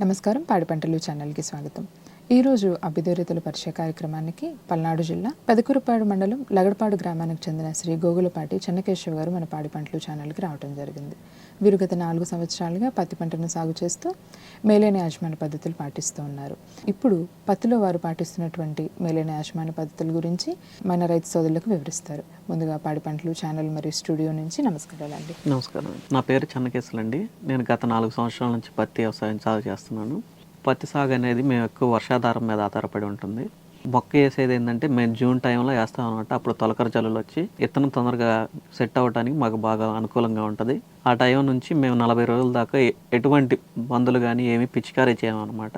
నమస్కారం. పాడి పంటలు ఛానల్కి స్వాగతం. ఈరోజు అభ్యుదయతల పరిచయ కార్యక్రమానికి పల్నాడు జిల్లా పెదకూరుపాడు మండలం లగడపాడు గ్రామానికి చెందిన శ్రీ గోగులపాటి చెన్నకేశ్వర గారు మన పాడి పంటలు ఛానల్కి రావడం జరిగింది. వీరు గత నాలుగు సంవత్సరాలుగా పత్తి పంటను సాగు చేస్తూ మేలైన యాజమాన్య పద్ధతులు పాటిస్తూ ఉన్నారు. ఇప్పుడు పత్తిలో వారు పాటిస్తున్నటువంటి మేలైన యాజమాన్య పద్ధతుల గురించి మన రైతు సోదరులకు వివరిస్తారు. ముందుగా పాడి పంటలు ఛానల్ మరియు స్టూడియో నుంచి నమస్కారాలండి. నమస్కారం. నా పేరు చెన్నకేశులండి నేను గత నాలుగు సంవత్సరాల నుంచి పత్తి వ్యవసాయం సాగు చేస్తున్నాను. పత్తి సాగు అనేది మేము ఎక్కువ వర్షాధారం మీద ఆధారపడి ఉంటుంది. మొక్క వేసేది ఏంటంటే మేము జూన్ టైంలో వేస్తాం అనమాట అప్పుడు తొలకర జల్లులు వచ్చి ఇత్తనం తొందరగా సెట్ అవ్వడానికి మాకు బాగా అనుకూలంగా ఉంటుంది. ఆ టైం నుంచి మేము నలభై రోజుల దాకా ఎటువంటి మందులు కానీ ఏమీ పిచికారీ చేయమన్నమాట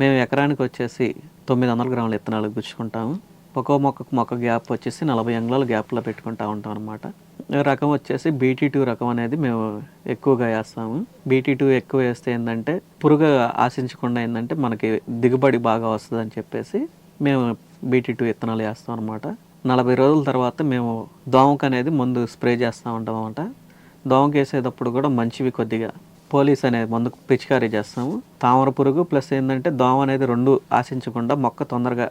మేము ఎకరానికి వచ్చేసి తొమ్మిది వందల గ్రాముల ఇత్తనాలు గుచ్చుకుంటాము. ఒక్కో మొక్కకు మొక్క గ్యాప్ వచ్చేసి నలభై అంగుళాల గ్యాప్లో పెట్టుకుంటా ఉంటాం అనమాట రకం వచ్చేసి బీటీ టూ రకం అనేది మేము ఎక్కువగా వేస్తాము. బీటీ టూ ఎక్కువ వేస్తే ఏంటంటే పురుగు ఆశించకుండా ఏంటంటే మనకి దిగుబడి బాగా వస్తుంది అని చెప్పేసి మేము బీటీ టూ విత్తనాలు వేస్తాం అనమాట నలభై రోజుల తర్వాత మేము దోమకు అనేది ముందు స్ప్రే చేస్తూ ఉంటాం అనమాట దోమకు వేసేటప్పుడు కూడా మంచివి కొద్దిగా పోలీస్ అనేది ముందుకు పిచికారీ చేస్తాము. తామర పురుగు ప్లస్ ఏంటంటే దోమ అనేది రెండు ఆశించకుండా మొక్క తొందరగా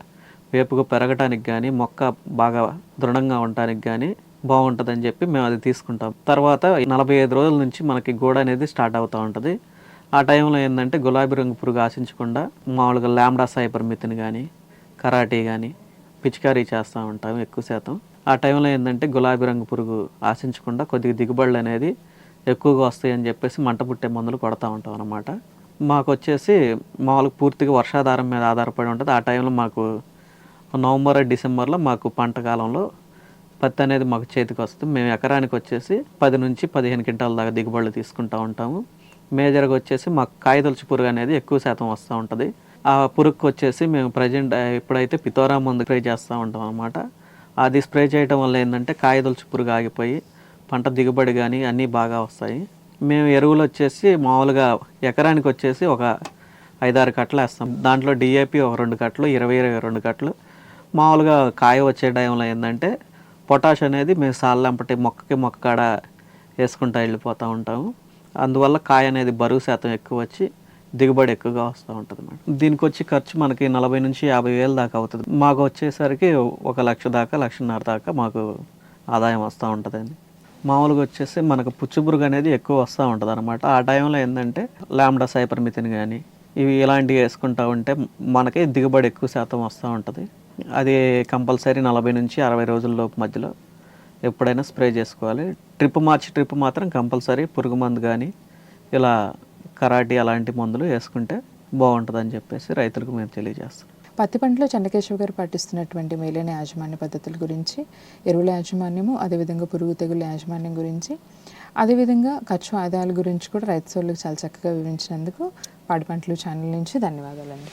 వేపుగా పెరగటానికి కానీ మొక్క బాగా దృఢంగా ఉండటానికి కానీ బాగుంటుందని చెప్పి మేము అది తీసుకుంటాం. తర్వాత నలభై ఐదు రోజుల నుంచి మనకి గోడ అనేది స్టార్ట్ అవుతూ ఉంటుంది. ఆ టైంలో ఏంటంటే గులాబీ రంగు పురుగు ఆశించకుండా మామూలుగా ల్యాండా సైబర్ మితిని కానీ కరాటీ కానీ పిచికారీ చేస్తూ ఉంటాం ఎక్కువ శాతం. ఆ టైంలో ఏంటంటే గులాబీ రంగు పురుగు ఆశించకుండా కొద్దిగా దిగుబడులు అనేది ఎక్కువగా వస్తాయని చెప్పేసి మంట పుట్టే మందులు కొడతా ఉంటాం అన్నమాట. మాకు వచ్చేసి మామూలుగా పూర్తిగా వర్షాధారం మీద ఆధారపడి ఉంటుంది. ఆ టైంలో మాకు నవంబర్ డిసెంబర్లో మాకు పంట కాలంలో పత్తి అనేది మాకు చేతికి వస్తుంది. మేము ఎకరానికి వచ్చేసి పది నుంచి పదిహేను క్వింటాల దాకా దిగుబడులు తీసుకుంటూ ఉంటాము. మేజర్గా వచ్చేసి మాకు కాయదొలుచు పురుగు అనేది ఎక్కువ శాతం వస్తూ ఉంటుంది. ఆ పురుగుకి వచ్చేసి మేము ప్రజెంట్ ఎప్పుడైతే పితోరా మందు స్ప్రే చేస్తూ ఉంటాం అనమాట అది స్ప్రే చేయడం వల్ల ఏంటంటే కాయదొలుచు పురుగు ఆగిపోయి పంట దిగుబడి కానీ అన్నీ బాగా వస్తాయి. మేము ఎరువులు వచ్చేసి మామూలుగా ఎకరానికి వచ్చేసి ఒక ఐదారు కట్టలు వేస్తాం. దాంట్లో డిఏపి ఒక రెండు కట్టలు ఇరవై ఇరవై రెండు కట్టలు. మామూలుగా కాయ వచ్చే టైంలో ఏంటంటే పొటాష్ అనేది మేము సాళ్ళంపటి మొక్కకి మొక్క కాడ వేసుకుంటా వెళ్ళిపోతూ ఉంటాము. అందువల్ల కాయ అనేది బరువు శాతం ఎక్కువ వచ్చి దిగుబడి ఎక్కువగా వస్తూ ఉంటుంది మేడం. దీనికి వచ్చి ఖర్చు మనకి నలభై నుంచి యాభై వేలు దాకా అవుతుంది. మాకు వచ్చేసరికి ఒక లక్ష దాకా లక్షన్నర దాకా మాకు ఆదాయం వస్తూ ఉంటుందండి. మామూలుగా వచ్చేసి మనకు పుచ్చుబురుగు అనేది ఎక్కువ వస్తూ ఉంటుంది అనమాట ఆ టైంలో ఏంటంటే ల్యాండా సైపర్మితిన్ కానీ ఇవి ఇలాంటివి వేసుకుంటా ఉంటే మనకి దిగుబడి ఎక్కువ శాతం వస్తూ ఉంటుంది. అది కంపల్సరీ నలభై నుంచి అరవై రోజుల్లోపు మధ్యలో ఎప్పుడైనా స్ప్రే చేసుకోవాలి. ట్రిప్ మార్చి ట్రిప్ మాత్రం కంపల్సరీ పురుగు మందు కానీ ఇలా కరాటీ అలాంటి మందులు వేసుకుంటే బాగుంటుందని చెప్పేసి రైతులకు మేము తెలియజేస్తాం. పత్తి పంటలో చెన్నకేశ్వ గారు పాటిస్తున్నటువంటి మేలైన యాజమాన్య పద్ధతుల గురించి ఎరువుల యాజమాన్యము అదేవిధంగా పురుగు తెగుల యాజమాన్యం గురించి అదేవిధంగా ఖర్చు ఆదాయాల గురించి కూడా రైతు సోళ్ళకి చాలా చక్కగా వివరించినందుకు పాడి పంటలు ఛానల్ నుంచి ధన్యవాదాలండి.